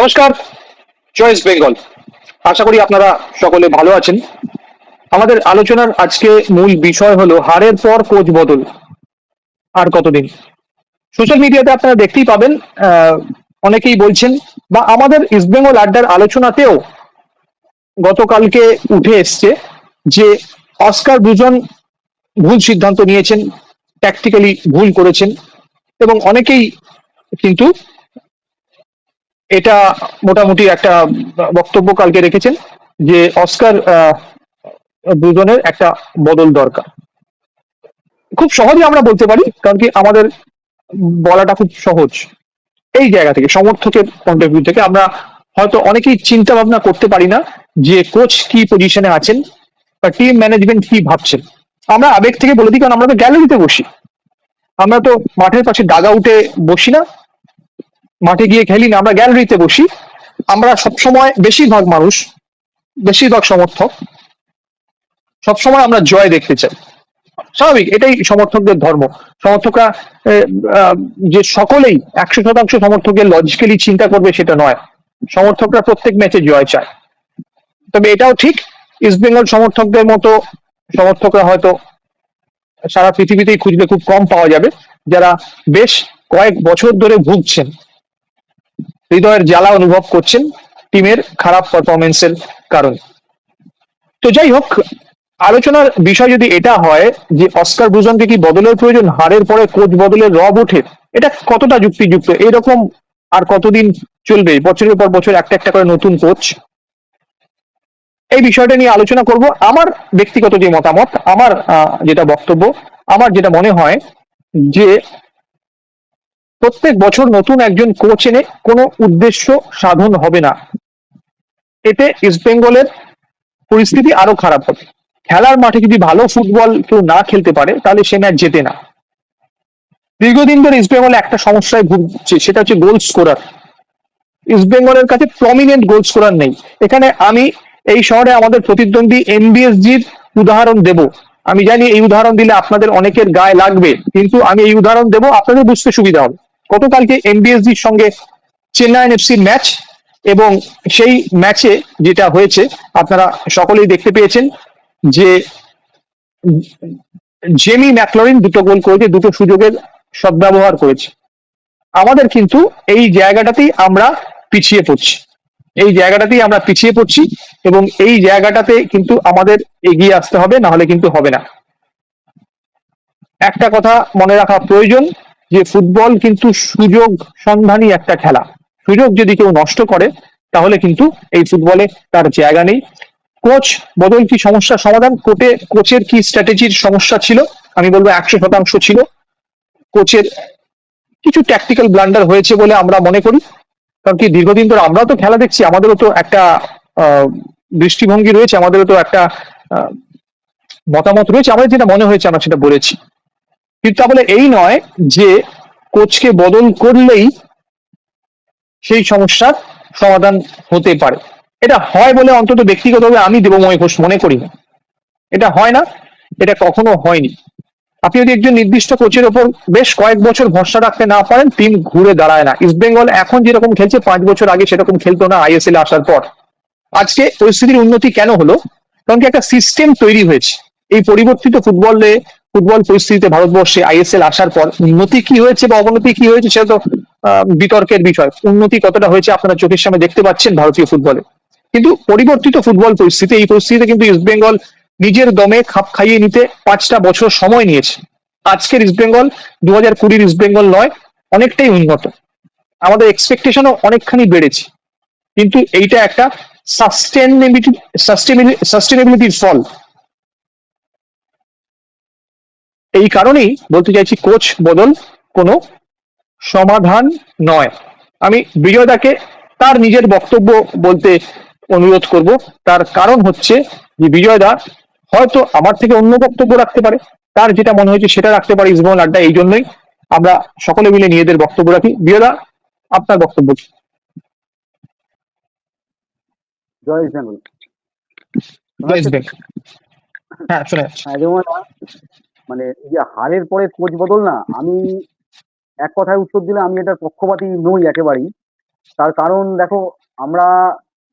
নমস্কার চয়েস বেঙ্গল আশা করি আপনারা সকলে ভালো আছেন। আমাদের আলোচনার আজকে মূল বিষয় হলো হারের পর কোচ বদল। আর কতদিন? সোশ্যাল মিডিয়াতে আপনারা দেখতেই পাবেন অনেকেই বলছেন, বা আমাদের ইস্টবেঙ্গল আড্ডার আলোচনাতেও গতকালকে উঠে এসছে যে অস্কার দুজন ভুল সিদ্ধান্ত নিয়েছেন ট্যাকটিক্যালি ভুল করেছেন, এবং অনেকেই কিন্তু এটা মোটামুটি একটা বক্তব্য কালকে রেখেছেন যে অস্কার দুজনের একটা বদল দরকার। খুব সহজে আমরা বলতে পারি, কারণ কি আমাদের বলাটা খুব সহজ। এই জায়গা থেকে, সমর্থকের পয়েন্ট অফ ভিউ থেকে আমরা হয়তো অনেকেই চিন্তা ভাবনা করতে পারি না যে কোচ কি পজিশনে আছেন বা টিম ম্যানেজমেন্ট কি ভাবছেন। আমরা আবেগ থেকে বলে দিই, কারণ আমরা তো গ্যালারিতে বসি। আমরা তো মাঠের পাশে ডাগা বসি না। মাঠে গিয়ে খেলি না, আমরা গ্যালারিতে বসি। আমরা সবসময় বেশিরভাগ মানুষ, বেশিরভাগ সমর্থক, সবসময় আমরা জয় দেখতে চাই। স্বাভাবিক, এটাই সমর্থকদের ধর্ম। সমর্থকরা যে সকলেই একশো শতাংশ সমর্থকের লজিক্যালি চিন্তা করবে সেটা নয়। সমর্থকরা প্রত্যেক ম্যাচে জয় চায়। তবে এটাও ঠিক ইস্টবেঙ্গল সমর্থকদের মতো সমর্থকরা হয়তো সারা পৃথিবীতেই খুঁজলে খুব কম পাওয়া যাবে, যারা বেশ কয়েক বছর ধরে ভুগছেন। হৃদয়ের জ্বালা অনুভব করছেন টিমের খারাপ পারফরমেন্সের কারণে। তো যাই হোক, আলোচনার বিষয় যদি এটা হয় যে অস্কার ব্রুজনকে কি বদলের প্রয়োজন, হারের পরে কোচ বদলের রব ওঠে, এটা কতটা যুক্তিযুক্ত? এরকম আর কতদিন চলবে? বছরের পর বছর একটা একটা করে নতুন কোচ। এই বিষয়টা নিয়ে আলোচনা করব। আমার ব্যক্তিগত যে মতামত, আমার যেটা বক্তব্য, আমার যেটা মনে হয় যে প্রত্যেক বছর নতুন একজন কোচ এনে কোনো উদ্দেশ্য সাধন হবে না। এতে ইস্টবেঙ্গলের পরিস্থিতি আরও খারাপ হবে। খেলার মাঠে যদি ভালো ফুটবল কেউ না খেলতে পারে, তাহলে সে ম্যাচ জেতে না। দীর্ঘদিন ধরে ইস্টবেঙ্গল একটা সমস্যায় ভুগছে, সেটা হচ্ছে গোল স্কোরার ইস্টবেঙ্গলের কাছে প্রমিনেন্ট গোল স্কোরার নেই। এখানে আমি এই শহরে আমাদের প্রতিদ্বন্দ্বী এমবিএসজির উদাহরণ দেব। আমি জানি এই উদাহরণ দিলে আপনাদের অনেকের গায়ে লাগবে, কিন্তু আমি এই উদাহরণ দেব, আপনাদের বুঝতে সুবিধা হবে। গতকালকে এমবিএসজির সঙ্গে চেন্নাই এফসির ম্যাচ এবং সেই ম্যাচে যেটা হয়েছে, আপনারা সকলেই দেখতে পেয়েছেন যে জেমি ম্যাকলরিন দুটো গোল করেছে, দুটো সুযোগের সদ্ব্যবহার করেছে। আমাদের কিন্তু এই জায়গাটাতেই আমরা পিছিয়ে পড়ছি। এই জায়গাটাতেই আমরা পিছিয়ে পড়ছি এবং এই জায়গাটাতে কিন্তু আমাদের এগিয়ে আসতে হবে না হলে কিন্তু হবে না। একটা কথা মনে রাখা প্রয়োজন যে ফুটবল কিন্তু সুযোগ সন্ধানী একটা খেলা। সুযোগ যদি কেউ নষ্ট করে, তাহলে কিন্তু এই ফুটবলে তার জায়গা নেই। কোচ বদল কি সমস্যার সমাধান? কোটে, কোচের কি স্ট্র্যাটেজির সমস্যা ছিল? আমি বলব একশো শতাংশ ছিল। কোচের কিছু ট্যাকটিক্যাল ব্লান্ডার হয়েছে বলে আমরা মনে করি। কারণ কি দীর্ঘদিন ধরে আমরাও তো খেলা দেখছি, আমাদেরও তো একটা দৃষ্টিভঙ্গি রয়েছে, আমাদেরও তো একটা মতামত রয়েছে। আমাদের যেটা মনে হয়েছে, আমরা সেটা বলেছি। কিন্তু তা বলে এই নয় যে কোচকে বদল করলেই সেই সমস্যার সমাধান হতে পারে। এটা হয় বলে অন্তত ব্যক্তিগতভাবে আমি দেবময় ঘোষ মনে করি না। এটা হয় না, এটা কখনো হয়নি। আপনি যদি একজন নির্দিষ্ট কোচের ওপর বেশ কয়েক বছর ভরসা রাখতে না পারেন, টিম ঘুরে দাঁড়ায় না। ইস্টবেঙ্গল এখন যেরকম খেলছে, পাঁচ বছর আগে সেরকম খেলতো না আইএসএল আসার পর। আজকে পরিস্থিতির উন্নতি কেন হলো? কারণ কি একটা সিস্টেম তৈরি হয়েছে। এই পরিবর্তিত ফুটবলে ফুটবল পরিস্থিতিতে ভারতবর্ষে আইএসএল আসার পর উন্নতি কি হয়েছে বা অবনতি কি হয়েছে সেটা তো বিতর্কের বিষয়। উন্নতি কতটা হয়েছে আপনারা চোখের সামনে দেখতে পাচ্ছেন ভারতীয় ফুটবলে। কিন্তু পরিবর্তিত ফুটবল পরিস্থিতি, এই পরিস্থিতিতে কিন্তু ইস্টবেঙ্গল নিজের দমে খাপ খাইয়ে নিতে পাঁচটা বছর সময় নিয়েছে। আজকের ইস্টবেঙ্গল দু হাজার কুড়ির ইস্টবেঙ্গল নয়, অনেকটাই উন্নত। আমাদের এক্সপেকটেশনও অনেকখানি বেড়েছে। কিন্তু এইটা একটা সাস্টেনেবিলিটি সাস্টেনেবিলিটির ফল। এই কারণেই বলতে চাইছি কোচ বদল কোনো সমাধান নয়। আমি বিজয়দাকে তার নিজের বক্তব্য বলতে অনুরোধ করব। তার কারণ হচ্ছে যে বিজয়দা হয়তো আমার থেকে অন্য বক্তব্য রাখতে পারে। তার যেটা মনে হয়েছে সেটা রাখতে পারে ইসবল আড্ডা এই জন্যই আমরা সকলে মিলে নিজেদের বক্তব্য রাখি। বিজয়দা আপনার বক্তব্য কি? জয় বেঙ্গল হ্যাঁ শুনে মানে যে হারের পরে কোচ বদল না, আমি এক কথায় উত্তর দিলে আমি এটার পক্ষপাতী নই একেবারেই। তার কারণ দেখো, আমরা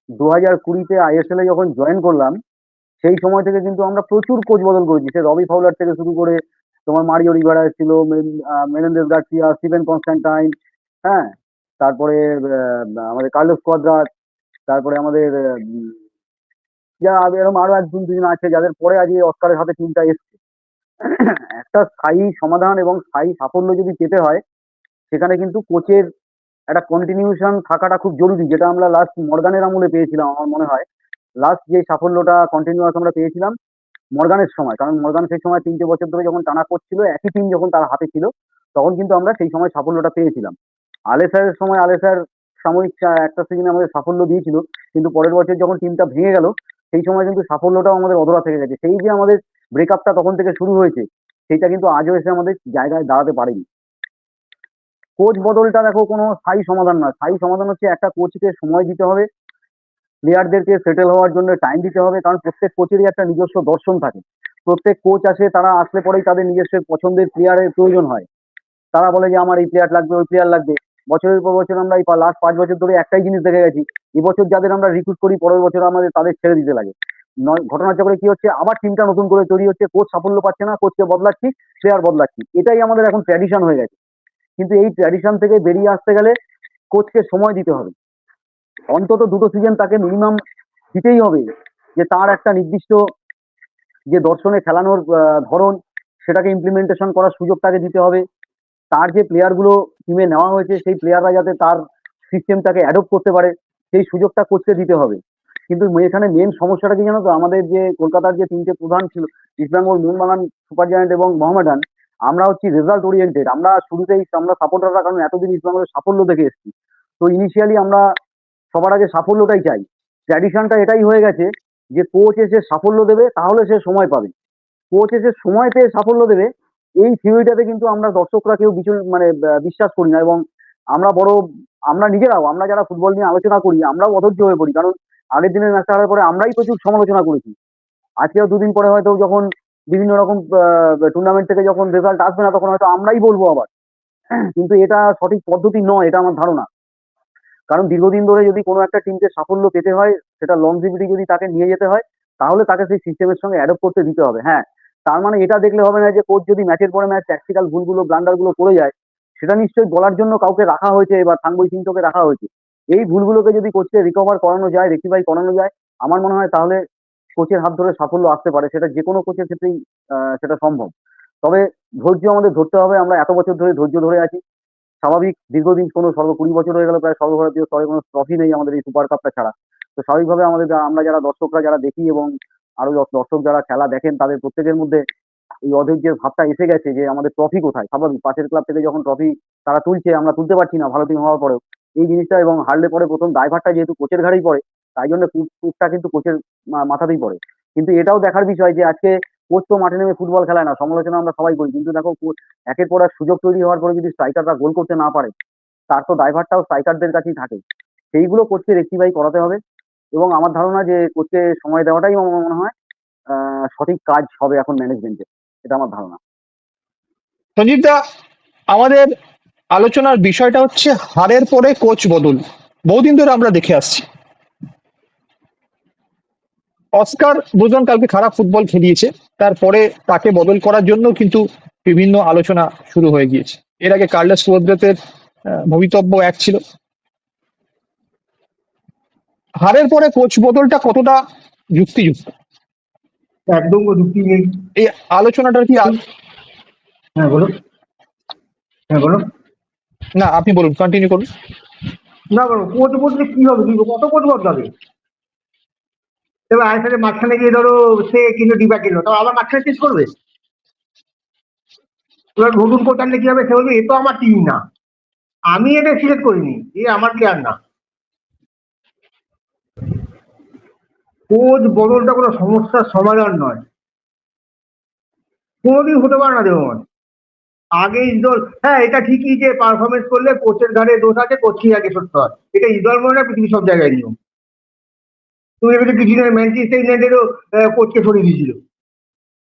দু হাজার কুড়িতে আইএসএল এ যখন জয়েন করলাম, সেই সময় থেকে কিন্তু আমরা প্রচুর কোচ বদল করেছি। সে রবি ফাউলার থেকে শুরু করে তোমার মারিও রিভারা ছিল মেনেন্দেস গার্সিয়া, স্টিভেন কনস্ট্যান্টাইন হ্যাঁ তারপরে আমাদের কার্লোস কোয়াদ্রাস তারপরে আমাদের যা এরকম আরও এক দুজন আছে যাদের পরে আজ অস্কারের হাতে টিমটা এসছে। একটা স্থায়ী সমাধান এবং স্থায়ী সাফল্য যদি পেতে হয়, সেখানে কিন্তু কোচের একটা কন্টিনিউশন থাকাটা খুব জরুরি, যেটা আমরা লাস্ট মর্গানের আমলে পেয়েছিলাম আমার মনে হয়। লাস্ট যে সাফল্যটা কন্টিনিউয়াস আমরা পেয়েছিলাম মর্গানের সময়, কারণ মর্গান সেই সময় তিনটে বছর ধরে যখন টানা কোচ ছিল, একই টিম যখন তার হাতে ছিল, তখন কিন্তু আমরা সেই সময় সাফল্যটা পেয়েছিলাম। আলেসারের সময় আলেসার সাময়িক একটা সিজনে আমাদের সাফল্য দিয়েছিল, কিন্তু পরের বছর যখন টিমটা ভেঙে গেল, সেই সময় কিন্তু সাফল্যটাও আমাদের অধরা থেকে গেছে। সেই যে আমাদের ব্রেকআপটা তখন থেকে শুরু হয়েছে সেটা কিন্তু আজও এসে আমাদের জায়গায় দাঁড়াতে পারেনি। কোচ বদলটা দেখো কোনো স্থায়ী সমাধান নয়। স্থায়ী সমাধান হচ্ছে একটা কোচকে সময় দিতে হবে প্লেয়ারদেরকে সেটেল হওয়ার জন্য টাইম দিতে হবে, কারণ প্রত্যেক কোচেরই একটা নিজস্ব দর্শন থাকে। প্রত্যেক কোচ আসে, তারা আসলে পরেই তাদের নিজস্ব পছন্দের প্লেয়ারের প্রয়োজন হয়। তারা বলে যে, আমার এই প্লেয়ার লাগবে, ওই প্লেয়ার লাগবে। বছরের পর বছর আমরা এই লাস্ট পাঁচ বছর ধরে একটাই জিনিস দেখে গেছি, এবছর যাদের আমরা রিক্রুট করি, পরের বছর আমাদের তাদের ছেড়ে দিতে লাগে। নয়, ঘটনাচক্রে কি হচ্ছে? আবার টিমটা নতুন করে তৈরি হচ্ছে। কোচ সাফল্য পাচ্ছে না কোচকে বদলাচ্ছি প্লেয়ার বদলাচ্ছি। এটাই আমাদের এখন ট্র্যাডিশন হয়ে গেছে। কিন্তু এই ট্র্যাডিশন থেকে বেরিয়ে আসতে গেলে কোচকে সময় দিতে হবে। অন্তত দুটো সিজন তাকে মিনিমাম দিতেই হবে যে তার একটা নির্দিষ্ট যে দর্শনে খেলানোর ধরন, সেটাকে ইমপ্লিমেন্টেশন করার সুযোগ তাকে দিতে হবে। তার যে প্লেয়ারগুলো টিমে নেওয়া হয়েছে, সেই প্লেয়াররা যাতে তার সিস্টেমটাকে অ্যাডপ্ট করতে পারে, সেই সুযোগটা কোচকে দিতে হবে। কিন্তু এখানে মেন সমস্যাটা কি জানো তো? আমাদের যে কলকাতার যে তিনটে প্রধান ছিল ইস্টবেঙ্গল মোহনবাগান সুপার জায়ান্ট এবং মোহামেডান আমরা হচ্ছি রেজাল্ট ওরিয়েন্টেড আমরা শুরুতেই আমরা সাপোর্টাররা কারণ এতদিন ইস্টবেঙ্গলের সাফল্য দেখে এসেছি। তো ইনিশিয়ালি আমরা সবার আগে সাফল্যটাই চাই। ট্র্যাডিশনটা এটাই হয়ে গেছে যে কোচ এসে সাফল্য দেবে, তাহলে সে সময় পাবে। কোচ এসে সময় পেয়ে সাফল্য দেবে, এই থিওরিটাতে কিন্তু আমরা দর্শকরা কেউ বিচল মানে বিশ্বাস করি না। এবং আমরা বড়, আমরা নিজেরাও, আমরা যারা ফুটবল নিয়ে আলোচনা করি, আমরাও অধৈর্য হয়ে পড়ি। কারণ আগের দিনের ম্যাচটা হারার পরে আমরাই প্রচুর সমালোচনা করেছি। আজকেও দুদিন পরে হয়তো যখন বিভিন্ন রকম টুর্নামেন্ট থেকে যখন রেজাল্ট আসবে না, তখন হয়তো আমরাই বলব আবার। কিন্তু এটা সঠিক পদ্ধতি নয়, এটা আমার ধারণা। কারণ দীর্ঘদিন ধরে যদি কোনো একটা টিমকে সাফল্য পেতে হয়, সেটা লংজিভিটি যদি তাকে নিয়ে যেতে হয়, তাহলে তাকে সেই সিস্টেমের সঙ্গে অ্যাডপ্ট করতে দিতে হবে হ্যাঁ। তার মানে এটা দেখলে হবে না যে কোচ যদি ম্যাচের পরে ম্যাচ ট্যাকটিক্যাল ভুলগুলো ব্লান্ডারগুলো করে যায়, সেটা নিশ্চয়ই বলার জন্য কাউকে রাখা হয়েছে এবার থাঙ্গুই সিংকে রাখা হয়েছে। এই ভুলগুলোকে যদি কোচকে রিকভার করানো যায় রেক্টিফাই করানো যায়, আমার মনে হয় তাহলে কোচের হাত ধরে সাফল্য আসতে পারে। সেটা যে কোনো কোচের ক্ষেত্রেই সেটা সম্ভব। তবে ধৈর্য আমাদের ধরতে হবে। আমরা এত বছর ধরে ধৈর্য ধরে আছি। স্বাভাবিক দীর্ঘদিন কোনো সর্ব কুড়ি বছর হয়ে গেল, প্রায় সর্বভারতীয় স্তরে কোনো ট্রফি নেই আমাদের এই সুপার কাপটা ছাড়া। তো স্বাভাবিকভাবে আমাদের আমরা যারা দর্শকরা, যারা দেখি এবং আরও দর্শ- দর্শক যারা খেলা দেখেন, তাদের প্রত্যেকের মধ্যে এই অধৈর্যের ভাবটা এসে গেছে যে আমাদের ট্রফি কোথায়? স্বাভাবিক, পাশের ক্লাব থেকে যখন ট্রফি তারা তুলছে, আমরা তুলতে পারছি না ভালো টিম হওয়ার পরেও। এই জিনিসটা এবং হারলে পরে প্রথম দায়ভারটা যেহেতু কোচের ঘাড়েই পড়ে, তাই জন্য কুটটা কিন্তু কোচের মাথাতেই পড়ে। কিন্তু এটাও দেখার বিষয় যে আজকে কোচ তো মাঠে নেমে ফুটবল খেলায় না, সমালোচনা আমরা সবাই করি। কিন্তু দেখো একের পর এক সুযোগ তৈরি হওয়ার পরে যদি স্ট্রাইকাররা গোল করতে না পারে, তার তো দায়ভারটাও স্ট্রাইকারদের কাছেই থাকে। সেইগুলো কোচকে রেক্টিফাই করাতে হবে এবং আমার ধারণা যে কোচকে সময় দেওয়াটাই আমার মনে হয় সঠিক কাজ হবে এখন ম্যানেজমেন্টে এটা আমার ধারণা। সঞ্জীব দা, আমাদের আলোচনার বিষয়টা হচ্ছে হারের পরে কোচ বদল। বহুদিন ধরে আমরা দেখে আসছি। অস্কার বুঝলাম কালকে খারাপ ফুটবল খেলিয়েছে তারপরে তাকে বদল করার জন্য কিন্তু বিভিন্ন আলোচনা শুরু হয়ে গিয়েছে। এর আগে কার্লেস কুয়াদ্রাতের আহ, ভবিতব্য এক ছিল। হারের পরে কোচ বদলটা কতটা যুক্তিযুক্ত? একদম যুক্তি নেই। এই আলোচনাটার কি হ্যাঁ বলো হ্যাঁ বলো না, আপনি বলুন কন্টিনিউ করুন। না বলো কোচ বদলে কি হবে, কি কত কোচ বদলাবে এবার আইসারের মাঝখানে গিয়ে ধরো, সে কিন্তু ডিবা কিনলো তো আবার মাঝখানে চেঞ্জ করবে? এবার নতুন কোচ আনলে কি হবে, সে বলবে, এ তো আমার টিম না। আমি এটা সিলেক্ট করিনি, এ আমার প্লেয়ার না। কোচ বদলটা কোনো সমস্যার সমাধান নয়। কোনোদিন হতে পারে না, দেবমান। আগে ইজল হ্যাঁ এটা ঠিকই যে পারফরমেন্স করলে কোচের ঘাড়ে দোষ আছে কোচকেই আগে সরতে হয়। এটা ইজল মনে না, পৃথিবীর সব জায়গায় নিয়ম। তুমি কিছু দিনের ম্যানচেস্টার ইউনাইটেডও কোচকে সরিয়ে দিয়েছিল,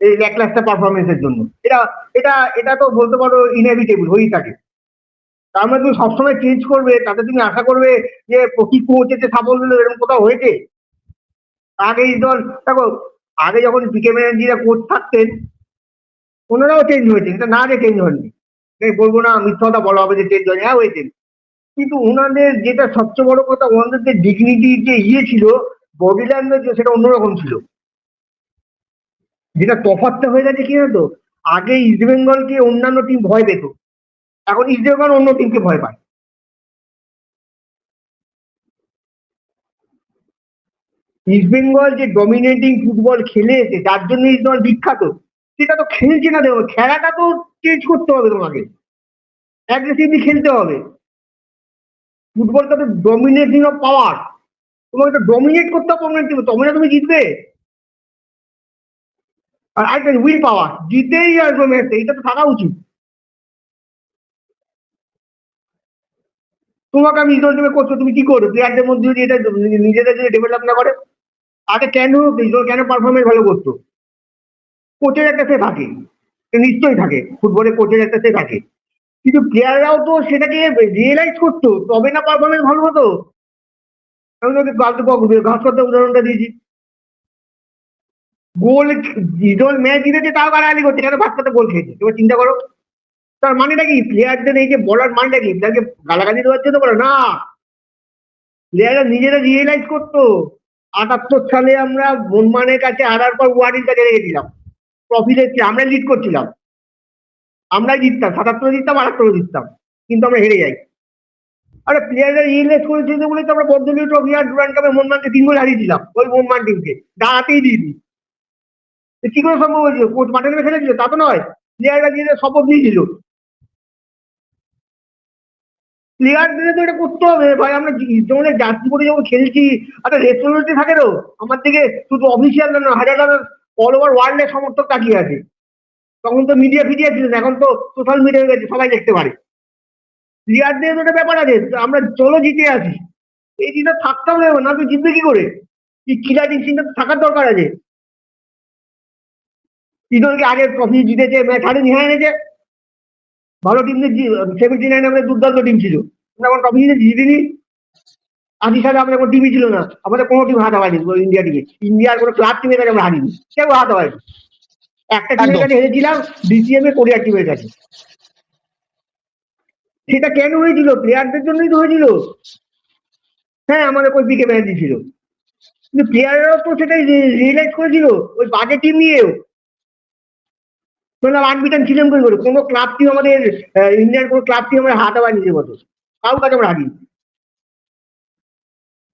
এই ল্যাকলাস্টার পারফরমেন্সের জন্য। এটা এটা এটা তো বলতে পারো ইনএভিটেবল হয়েই থাকে। তার মানে তুমি সবসময় চেঞ্জ করবে, তাতে তুমি আশা করবে যে প্রতি কোচ এতে সাফল্য এরকম কোথাও হয়েছে? আগে এই দেখো, আগে যখন পিকে ব্যানার্জিরা কোচ থাকতেন ওনারাও চেঞ্জ হয়েছে, এটা না যে চেঞ্জ এই বলব না, মিথ্যা বলা হবে যে চেঞ্জ হয়নি হ্যাঁ হয়েছে। কিন্তু ওনাদের যেটা সবচেয়ে বড় কথা ওনাদের যে ডিগনিটির যে ইয়ে ছিল বডি ল্যাঙ্গুয়েজ সেটা অন্যরকম ছিল। যেটা তফাৎটা হয়ে গেছে কি তো আগে ইস্ট বেঙ্গলকে অন্যান্য টিম ভয় পেত। এখন ইস্ট বেঙ্গল অন্য টিমকে ভয় পায়। ইস্ট বেঙ্গল যে ডমিনেটিং ফুটবল খেলে এসে, যার জন্য ইস্ট বেঙ্গল বিখ্যাত সেটা তো খেলছে না দেখো, খেলাটা তো চেঞ্জ করতে হবে তোমাকে। অ্যাগ্রেসিভলি খেলতে হবে। ফুটবলটা তো ডমিনেটিং অফ পাওয়ার তোমাকে তো ডমিনেট করতে হবে টিম তবে না তুমি জিতবে। আর একটা উইল পাওয়ার জিতেই আসবে ম্যাচে এইটা তো থাকা উচিত। তোমাকে আমি ইজল টিমে করছ, তুমি কি করো প্লেয়ারদের মধ্যে যদি এটা নিজেদের যদি ডেভেলপ না করে আগে কেন ইজল কেন পারফরমেন্স ভালো করতো? কোচের একটা সে থাকে। নিশ্চয়ই থাকে ফুটবলে কোচের একটা সে থাকে। কিন্তু প্লেয়াররাও তো সেটাকে রিয়েলাইজ করতো, তবে না পারফরমেন্স ভালো হতো। আমি তোকে ঘাস করতে উদাহরণটা দিয়েছি। গোল ইজল ম্যাচ জিতেছে তাও গালাগালি করছে? কেন ভাস্করতে গোল খেয়েছে। এবার চিন্তা করো, তার মানেটা কি? প্লেয়ারদের এই যে বলার মানেটা কি? প্লেয়ারকে গালাগালি দেওয়ার জন্য বলে? না। প্লেয়াররা নিজেরা রিয়েলাইজ করতো, আটাত্তর সালে আমরা মনমানের কাছে হারার পর ওয়ারির কাছে রেখেছিলাম ট্রফি দেখছি আমরা লিড করছিলাম। আমরাই জিততাম, সাতাত্তরে জিততাম, আটাত্তরে জিততাম, কিন্তু আমরা হেরে যাই। আরে প্লেয়াররা রিয়েলাইজ করেছিল বলে তো আমরা পদ্মলীয় ট্রফি আর ডুরান কাপে মনমানকে তিন গোল হারিয়েছিলাম ওই মনমান টিমকে দাঁড়াতেই দিইনি। তো কি করে সম্ভব হয়েছিল? কোচ মাঠে নেমে খেলেছিল? তা তো নয়। প্লেয়াররা নিজেদের শপথ নিয়েছিল। প্লেয়ারদের তো এটা করতে হবে। ভাই, আমরা যেমন জার্সি পরে যখন খেলছি, একটা রেসপন্সিবিলিটি থাকে তো, আমার থেকে শুধু অফিসিয়াল না, হাজার হাজার অল ওভার ওয়ার্ল্ডের সমর্থক তাকিয়ে আছে। তখন তো মিডিয়া ফিডিয়া ছিল এখন তো সোশ্যাল মিডিয়া হয়ে গেছে, সবাই দেখতে পারে। প্লেয়ারদের তো একটা ব্যাপার আছে আমরা চলো জিতে আসি এই জিনিসটা থাকতে হবে, না তুই জিতবে কি করে? কি কিলার ইনস্টিংটা থাকার দরকার আছে। ইদলকে আগে ট্রফি জিতেছে ম্যাচ হারেনি হ্যাঁ এনেছে ভালো টিম সেভেন্টি নাইন আমাদের দুর্দান্ত টিম ছিল। আমরা এখন ট্রফি জিতে জিতিনি। সালে আমাদের কোনো টিমই ছিল না। আমাদের কোনো টিম হাতে পারেনি ইন্ডিয়া টিমে ইন্ডিয়ার কোনো ক্লাব টিমের কাছে আমরা হারিনি কেউ হাতে পারেনি একটা টিমের কাছে হেরেছিলাম ডিসিএম এ কোরিয়ার টিমের কাছে। সেটা কেন হয়েছিল? প্লেয়ারদের জন্যই তো হয়েছিল। হ্যাঁ আমাদের ওই বিকে ব্যানার্জি ছিল। কিন্তু প্লেয়াররাও তো সেটাই রিয়েলাইজ করেছিল। ওই বাজে টিম নিয়েও। বললাম আনবিটান ছিলাম করে? কোনো ক্লাব টিম আমাদের ইন্ডিয়ার কোনো ক্লাব টিম আমরা হাতে পারিনি নিজের মতো। কারোর কাছে আমরা হারিনি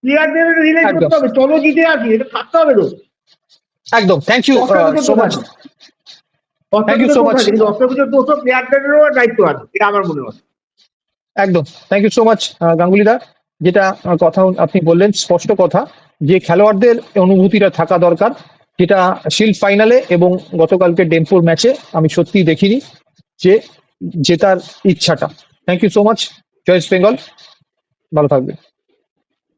প্লেয়ারদের। করতে হবে চলো জিতে আসি এটা থাকতে হবে তো। একদম thank you so much much. কিন্তু অস্ত্রপুজোর দোষ প্লেয়ারদেরও দায়িত্ব আছে এটা আমার মনে হয়। একদম থ্যাংক ইউ সো মাচ গাঙ্গুলিদা যেটা কথা আপনি বললেন স্পষ্ট কথা যে খেলোয়াড়দের অনুভূতিটা থাকা দরকার যেটা শিল্ড ফাইনালে এবং গতকালকে ডেমফোর ম্যাচে আমি সত্যিই দেখিনি যে জেতার ইচ্ছাটা। Thank you so much Joyce Bengal ভালো থাকবে